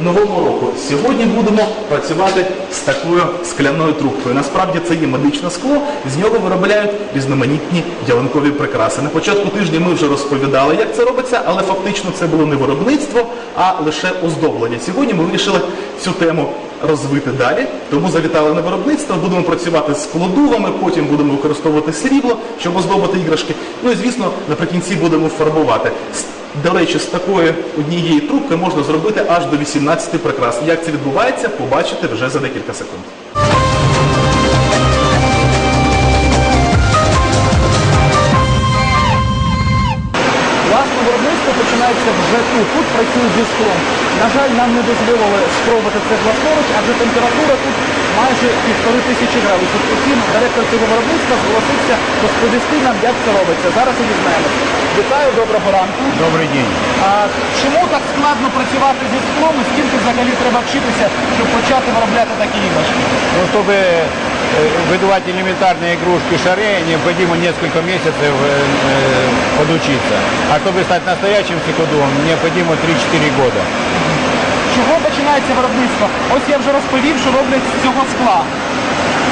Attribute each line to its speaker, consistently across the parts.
Speaker 1: новому року. Сьогодні будемо працювати з такою скляною трубкою. Насправді це є медичне скло, з нього виробляють різноманітні ялинкові прикраси. На початку тижня ми вже розповідали, як це робиться, але фактично це було не виробництво, а лише оздоблення. Сьогодні ми вирішили цю тему розвити далі, тому завітали на виробництво, будемо працювати з складувами, потім будемо використовувати срібло, щоб оздобити іграшки. Ну і звісно, наприкінці будемо фарбувати. До речі, з такої однієї трубки можна зробити аж до 18 прикрас. Як це відбувається, побачите вже за декілька секунд. починається вже тут. Тут працюють зі склом. На жаль, нам не дозволили спробувати це власноруч, адже температура тут майже півтори тисячі градусів. Утім, директор цього виробництва зголосився розповісти нам, як це робиться. Зараз і дізнаємося. Вітаю, доброго ранку.
Speaker 2: Добрый день.
Speaker 1: А чому так складно працювати зі склом і скільки взагалі треба вчитися, щоб почати виробляти такі іграшки?
Speaker 2: Ну, чтобы э, выдувать элементарные игрушки шаре, необходимо несколько месяцев э, э, подучиться. А чтобы стать настоящим секудом, необходимо 3-4 года.
Speaker 1: Чого починається виробництво? Ось я вже розповів, що роблять з цього скла.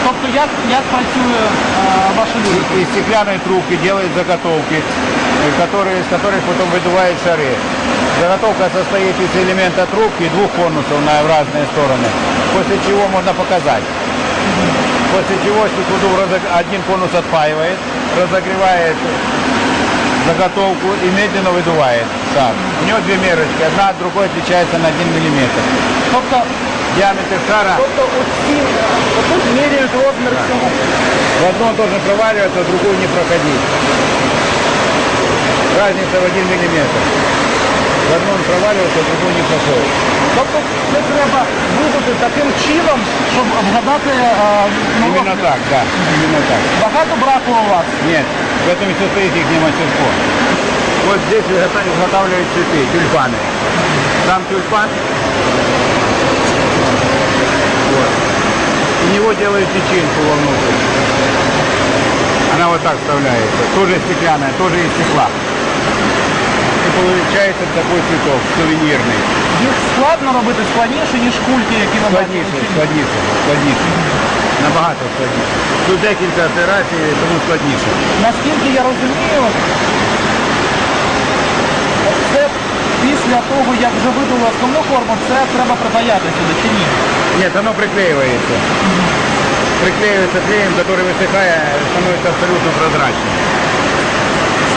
Speaker 1: Тобто як, як працює е, ваша люди?
Speaker 2: Из стеклянной трубки делают заготовки, э, которые, из которых потом выдувают шары. Заготовка состоит из элемента трубки и двух конусов на разные стороны, после чего можно показать. После чего секунду разог- один конус отпаивает, разогревает заготовку и медленно выдувает шар. У него две мерочки, одна от другой отличается на 1 миллиметр.
Speaker 1: Тобто,
Speaker 2: Диаметр шара
Speaker 1: тобто оці, отут міряють розмір цього.
Speaker 2: в одном должен проваливаться, в другую не проходить. Разница в 1 миллиметр. В одном проваливался, в другой не прошел.
Speaker 1: Тобто це треба вибити таким чином, щоб вгадати е, ну,
Speaker 2: Именно так, да, именно так.
Speaker 1: Багато браку у вас.
Speaker 2: Нет, в этом и состоит их мастерство. Вот здесь изготав- изготавливают цветы, тюльпаны. Там тюльпан. Вот. У него делают печеньку вовнутрь. Она вот так вставляется. Тоже стеклянная, тоже из стекла. И получается такой цветок, сувенирный.
Speaker 1: Їх складно робити складніше, ніж кульки, які ми
Speaker 2: Складніше,
Speaker 1: бачимо.
Speaker 2: складніше, складніше. Набагато складніше. Тут декілька операцій, тому складніше.
Speaker 1: Наскільки я розумію, це після того, як вже видали основну форму, це треба припаяти сюди чи ні?
Speaker 2: Нет, оно приклеивается. Приклеивается клеем, который высыхая, становится абсолютно прозрачным.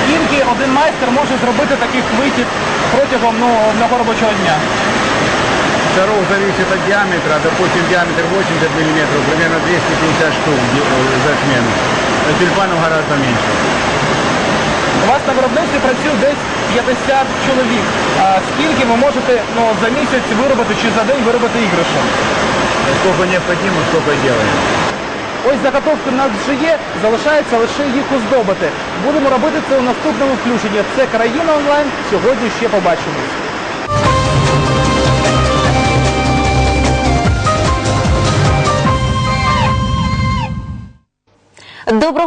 Speaker 1: Скільки один майстер може зробити таких витів протягом ну, одного робочого дня?
Speaker 2: Шаров зависит от диаметра, допустим, диаметр 80 мм, примерно 250 штук э, за смену. Тюльпанов гораздо меньше.
Speaker 1: У вас на виробництві працює десь 50 чоловік. А скільки ви можете ну, за місяць виробити чи за день виробити іграшок?
Speaker 2: Сколько необходимо, столько и делаем.
Speaker 1: Ось заготовки в нас вже є, залишається лише їх оздобити. Будемо робити це у наступному включенні. Це країна онлайн. Сьогодні ще побачимось.
Speaker 3: Доброго.